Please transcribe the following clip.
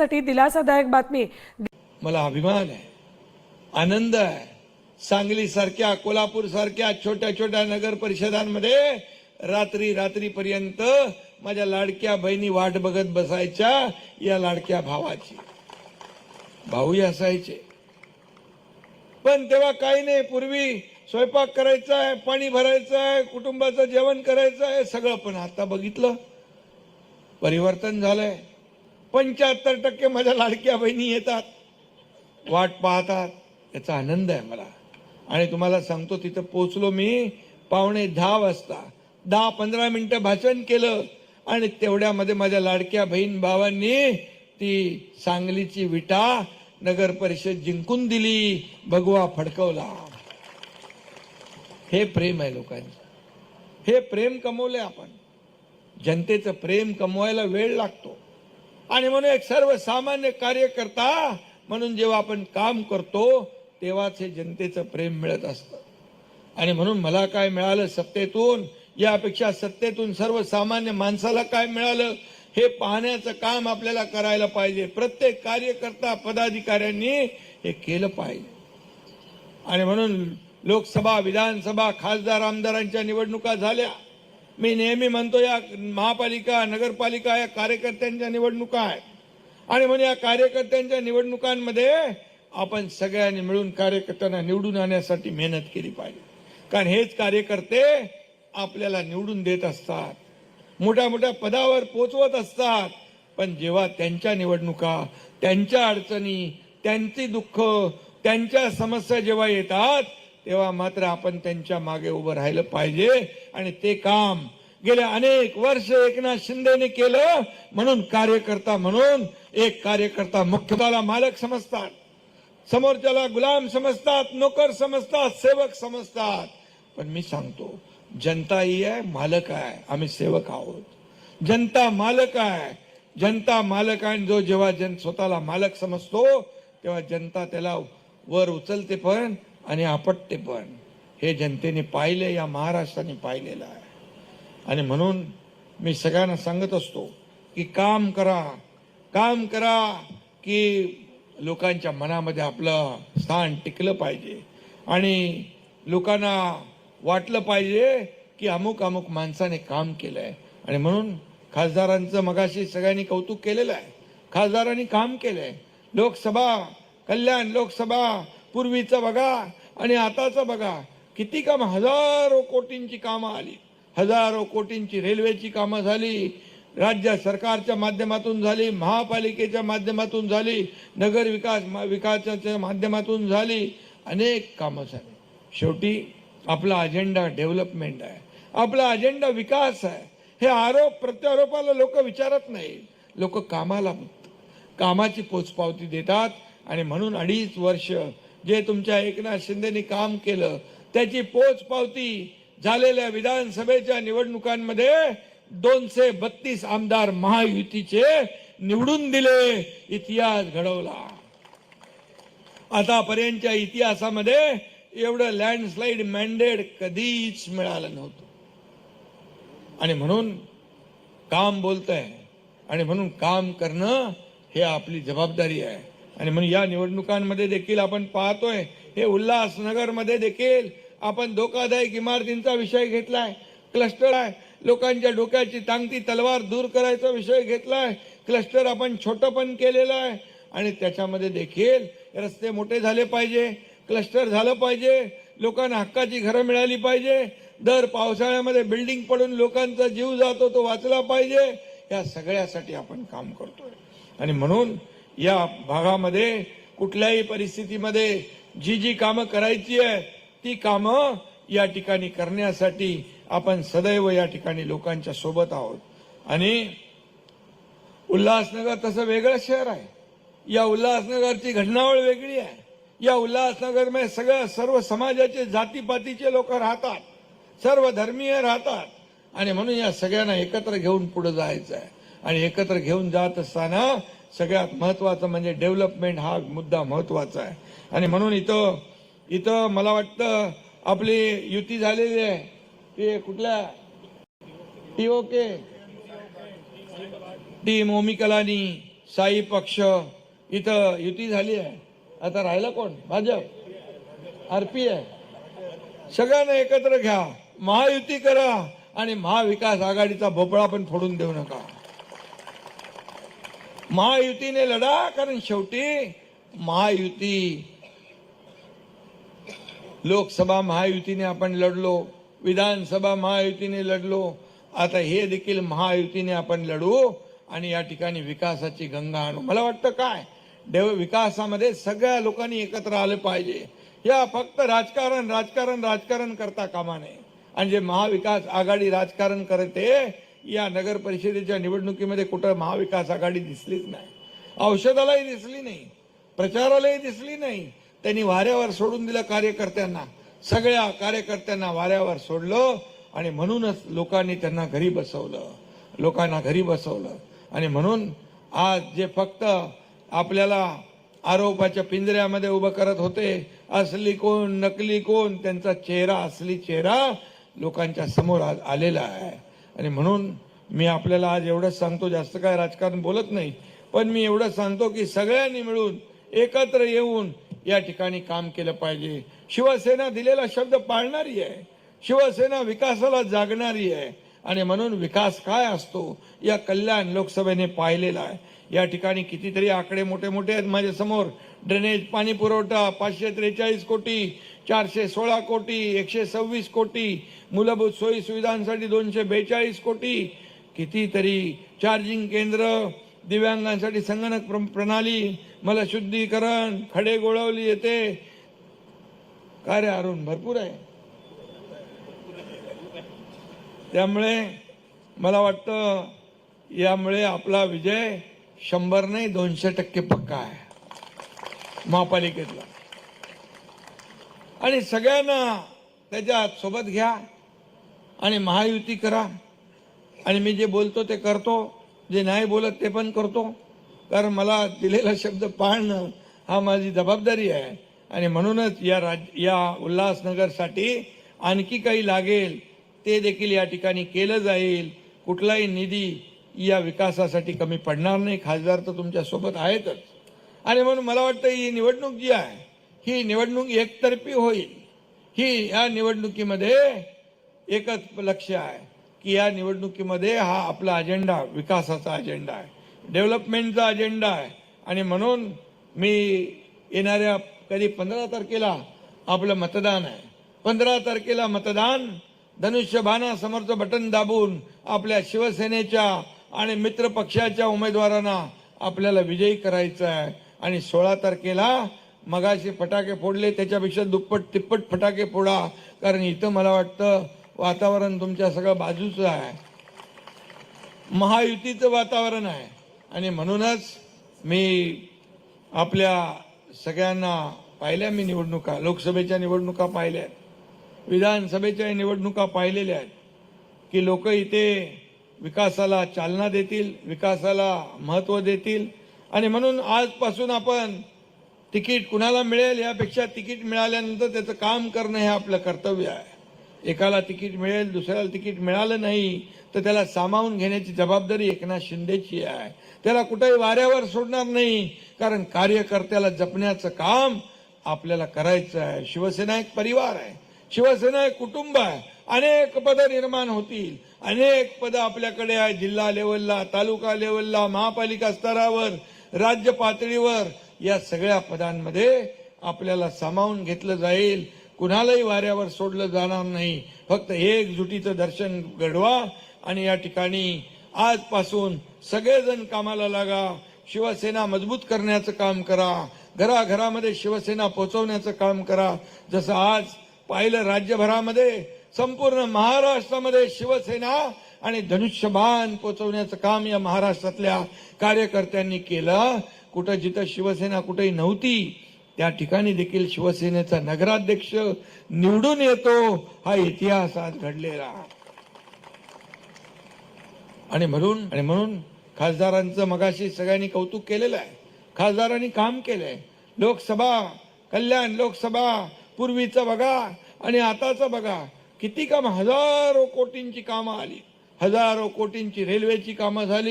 साठी दिलासादायक बातमी. मला अभिमान आहे. आनंद आहे. सांगली सारख्या कोल्हापूर सारख्या छोट्या छोट्या नगर परिषदांमध्ये रात्री रात्रीपर्यंत माझ्या लाडक्या बहिणी वाट बघत बसायच्या या लाडक्या भावाची. भाऊही असायचे. पण तेव्हा काही नाही पूर्वी स्वयंपाक करायचा आहे पाणी भरायचं आहे कुटुंबाचं जेवण करायचं आहे सगळं पण आता बघितलं. परिवर्तन झालंय. पंच्याहत्तर टक्के माझ्या लाडक्या बहिणी येतात. वाट पाहतात. याचा आनंद आहे मला. आणि तुम्हाला सांगतो तिथं पोचलो मी पावणे दहा वाजता. दहा पंधरा मिनटं भाषण केलं. आणि तेवढ्यामध्ये माझ्या लाडक्या बहीण भावांनी ती सांगलीची विटा नगर परिषद जिंकून दिली. भगवा फडकवला. हे प्रेम आहे लोकांचं. हे प्रेम कमवले आपण. जनतेचं प्रेम कमवायला वेळ लागतो. आणि म्हणून एक सर्वसामान्य कार्यकर्ता म्हणून जेव्हा आपण काम करतो तेव्हाच हे जनतेचं प्रेम मिळत असतं. आणि म्हणून मला काय मिळालं सत्तेतून यापेक्षा सत्तेतून सर्वसामान्य माणसाला काय मिळालं? हे पाहण्याचं काम आपल्याला करायला पाहिजे. प्रत्येक कार्यकर्ता पदाधिकाऱ्यांनी हे केलं पाहिजे. आणि म्हणून लोकसभा विधानसभा खासदार आमदारांच्या निवडणुका झाल्या. मी नेहमी म्हणतो या महापालिका नगरपालिका या कार्यकर्त्यांच्या निवडणुका आहेत. आणि म्हणून या कार्यकर्त्यांच्या निवडणुकांमध्ये आपण सगळ्यांनी मिळून कार्यकर्त्यांना निवडून आणण्यासाठी मेहनत केली पाहिजे. कारण हेच कार्यकर्ते आपल्याला निवडून देत असतात. मोठ्या मोठ्या पदावर पोचवत असतात. पण जेव्हा त्यांच्या निवडणुका त्यांच्या अडचणी त्यांची दुःख त्यांच्या समस्या जेव्हा येतात तेव्हा मात्र आपण त्यांच्या मागे उभं राहिलं पाहिजे. आणि ते काम गेल्या अनेक वर्ष एकनाथ शिंदेने केलं. म्हणून कार्यकर्ता म्हणून एक कार्यकर्ता मुख्यताला मालक समजतात. समोरच्याला गुलाम समजतात नोकर समजतात सेवक समजतात. पण मी सांगतो जनता ही आहे मालक आहे. आम्ही सेवक आहोत. जनता मालक आहे. जनता मालक आहे आणि जो जेव्हा जन स्वतःला मालक समजतो तेव्हा जनता त्याला वर उचलते पण आणि आपटते पण. हे जनतेने पाहिले या महाराष्ट्राने पाहिलेलं आहे. आणि म्हणून मी सगळ्यांना सांगत असतो की काम करा काम करा की लोकांच्या मनामध्ये आपलं स्थान टिकलं पाहिजे. आणि लोकांना वाटलं पाहिजे की अमुक अमुक माणसाने काम केलं आहे आणि म्हणून खासदारांचं मगाशी सगळ्यांनी कौतुक केलेलं आहे. खासदारांनी काम केलं आहे लोकसभा कल्याण लोकसभा पूर्वीचं बघा आणि आताचं बघा. किती काम हजारो कोटींची कामं आली. हजारो कोटींची रेल्वेची कामं झाली. राज्य सरकारच्या माध्यमातून झाली महापालिकेच्या माध्यमातून झाली नगर विकास विकासाच्या माध्यमातून झाली. अनेक कामं झाली. शेवटी आपला अजेंडा डेव्हलपमेंट आहे. आपला अजेंडा विकास आहे. हे आरोप प्रत्यारोपाला लोक विचारत नाही लोक कामाला कामाची पोचपावती देतात आणि म्हणून अडीच वर्ष जे तुमच्या एकनाथ शिंदेनी काम केलं त्याची पोचपावती झालेल्या विधानसभेच्या निवडणुकांमध्ये दोनशे बत्तीस आमदार महायुतीचे निवडून दिले. इतिहास घडवला. आतापर्यंतच्या इतिहासामध्ये एवढं लँडस्लाईड मॅन्डेट कधीच मिळालं नव्हतं. आणि म्हणून काम बोलतंय. आणि म्हणून काम करणं हे आपली जबाबदारी आहे. आणि म्हणून या निवडणुकांमध्ये देखील आपण पाहतोय हे उल्हासनगरमध्ये देखील आपण धोकादायक इमारतींचा विषय घेतलाय क्लस्टर आहे. लोकांच्या डोक्याची टांगती तलवार दूर करायचा विषय घेतलाय. क्लस्टर आपण छोटं पण केलेलं आहे. आणि त्याच्यामध्ये देखील रस्ते मोठे झाले पाहिजे क्लस्टर झालं पाहिजे लोकांना हक्काची घरं मिळाली पाहिजे. दर पावसाळ्यामध्ये बिल्डिंग पडून लोकांचा जीव जातो तो वाचला पाहिजे. या सगळ्यासाठी आपण काम करतोय. आणि म्हणून या भागामध्ये कुठल्याही परिस्थितीमध्ये जी जी कामं करायची आहे ती कामं या ठिकाणी करण्यासाठी आपण सदैव या ठिकाणी लोकांच्या सोबत आहोत. आणि उल्हासनगर तसं वेगळं शहर आहे. या उल्हासनगरची घटनावळ वेगळी आहे. या उल्हासनगरमध्ये सगळ्या सर्व समाजाचे जातीपातीचे लोक राहतात. सर्व धर्मीय राहतात. आणि म्हणून या सगळ्यांना एकत्र घेऊन पुढे जायचं आहे. आणि एकत्र घेऊन जात असताना सगळ्यात महत्त्वाचं म्हणजे डेव्हलपमेंट हा मुद्दा महत्त्वाचा आहे. आणि म्हणून इथं इथं मला वाटतं आपली युती झालेली आहे. ते कुठल्या? टी ओके टीम मोमी कलानी साई पक्ष इथं युती झाली आहे. आता राहिलं कोण? भाजप. आरपी आहे सगळ्यांना एकत्र घ्या. महायुती करा आणि महाविकास आघाडीचा भोपळा पण फोडून देऊ नका. महायुतीने लढा कारण शेवटी महायुती लोकसभा महायुतीने आपण लढलो विधानसभा महायुतीने लढलो आता हे देखील महायुतीने आपण लढू आणि या ठिकाणी विकासाची गंगा आणू. मला वाटतं काय? देव विकासामध्ये सगळ्या लोकांनी एकत्र आलं पाहिजे. या फक्त राजकारण राजकारण राजकारण करता कामा नये. आणि जे महाविकास आघाडी राजकारण करते या नगर परिषदेच्या निवडणुकीमध्ये कुठं महाविकास आघाडी दिसलीच नाही. औषधालाही दिसली नाही. प्रचारालाही दिसली नाही. त्यांनी वाऱ्यावर सोडून दिलं कार्यकर्त्यांना. सगळ्या कार्यकर्त्यांना वाऱ्यावर सोडलं आणि म्हणूनच लोकांनी त्यांना घरी बसवलं. लोकांना घरी बसवलं. आणि म्हणून आज जे फक्त आपल्याला आरोपाच्या पिंजऱ्यामध्ये उभं करत होते असली कोण नकली कोण त्यांचा चेहरा असली चेहरा लोकांच्या समोर आज आलेला आहे. आणि म्हणून मी आपल्याला आज एवढंच सांगतो जास्त काय राजकारण बोलत नाही पण मी एवढं सांगतो की सगळ्यांनी मिळून एकत्र येऊन या ठिकाणी काम केलं पाहिजे. शिवसेना दिलेला शब्द पाळणारी आहे. शिवसेना विकासाला जागणारी आहे. आणि म्हणून विकास काय असतो या कल्याण लोकसभेने पाहिलेला आहे. या ठिकाणी कितीतरी आकडे मोठे मोठे आहेत माझ्यासमोर. ड्रेनेज पाणी पुरवठा पाचशे त्रेचाळीस कोटी चारशे सोळा कोटी एकशे सव्वीस कोटी मूलभूत सोयी सुविधांसाठी दोनशे बेचाळीस कोटी. कितीतरी चार्जिंग केंद्र दिव्यांगांसाठी संगणक प्र- प्रणाली मला शुद्धीकरण खडे गोळवली येते. कार्य अरुण भरपूर आहे. त्यामुळे मला वाटतं यामुळे आपला विजय शंभर नाही दोनशे टक्के पक्का आहे. महापालिकेतला. आणि सगळ्यांना त्याच्यात सोबत घ्या आणि महायुती करा. आणि मी जे बोलतो ते करतो जे नाही बोलत ते पण करतो. कारण मला दिलेला शब्द पाळणं हा माझी जबाबदारी आहे. आणि म्हणूनच या राज या उल्हासनगरसाठी आणखी काही लागेल ते देखील या ठिकाणी केलं जाईल. कुठलाही निधी या विकासासाठी कमी पडणार नाही. खासदार तर तुमच्यासोबत आहेतच. आणि म्हणून मला वाटतं ही निवडणूक जी आहे ही निवडणूक एकतर्फी होईल. ही या निवडणुकीमध्ये एकच लक्ष आहे की या निवडणुकीमध्ये हा आपला अजेंडा विकासाचा अजेंडा आहे डेव्हलपमेंटचा अजेंडा आहे. आणि म्हणून मी येणाऱ्या कधी पंधरा तारखेला आपलं मतदान आहे. पंधरा तारखेला मतदान धनुष्यबाणासमोरचं बटन दाबून आपल्या शिवसेनेच्या आणि मित्रपक्षाच्या उमेदवारांना आपल्याला विजयी करायचं आहे. आणि सोळा तारखेला मगाशी फटाके फोडले त्याच्यापेक्षा दुप्पट तिप्पट फटाके फोडा. कारण इथं मला वाटतं वातावरण तुमच्या सगळं बाजूचं आहे. महायुतीचं वातावरण आहे. आणि म्हणूनच मी आपल्या सगळ्यांना पाहिल्या मी निवडणुका लोकसभेच्या निवडणुका पाहिल्या आहेत. विधानसभेच्या निवडणुका पाहिलेल्या आहेत. की लोक इथे विकासाला चालना देतील विकासाला महत्त्व देतील आणि म्हणून आजपासून आपण तिकीट कुणाला मिळेल यापेक्षा तिकीट मिळाल्यानंतर त्याचं काम करणं हे आपलं कर्तव्य आहे. एकाला तिकीट मिळेल दुसऱ्याला तिकीट मिळालं नाही तर त्याला सामावून घेण्याची जबाबदारी एकनाथ शिंदेची आहे. त्याला कुठेही वाऱ्यावर सोडणार नाही कारण कार्यकर्त्याला जपण्याचं काम आपल्याला करायचं आहे. शिवसेना एक परिवार आहे. शिवसेना एक कुटुंब आहे. अनेक पदं निर्माण होतील. अनेक पदं आपल्याकडे आहे जिल्हा लेवलला तालुका लेवलला महापालिका स्तरावर. राज्य पातळीवर या सगळ्या पदांमध्ये आपल्याला सामावून घेतलं जाईल. कुणालाही वाऱ्यावर सोडलं जाणार नाही. फक्त एकजुटीचं दर्शन घडवा आणि या ठिकाणी आजपासून सगळेजण कामाला लागा. शिवसेना मजबूत करण्याचं काम करा. घराघरामध्ये शिवसेना पोहोचवण्याचं काम करा. जसं आज पाहिलं राज्यभरामध्ये संपूर्ण महाराष्ट्रामध्ये शिवसेना आणि धनुष्यबाण पोचवण्याचं काम या महाराष्ट्रातल्या कार्यकर्त्यांनी केलं. कुठं जिथं शिवसेना कुठेही नव्हती त्या ठिकाणी देखील शिवसेनेचा नगराध्यक्ष निवडून येतो हा इतिहास आज घडलेला. आणि म्हणून आणि म्हणून खासदारांचं मगाशी सगळ्यांनी कौतुक केलेलं आहे. खासदारांनी काम केलंय. लोकसभा कल्याण लोकसभा पूर्वीचं बघा आणि आताचं बघा. किती काम हजारो कोटींची कामं आली. हजारो कोटींची रेल्वेची कामं झाली.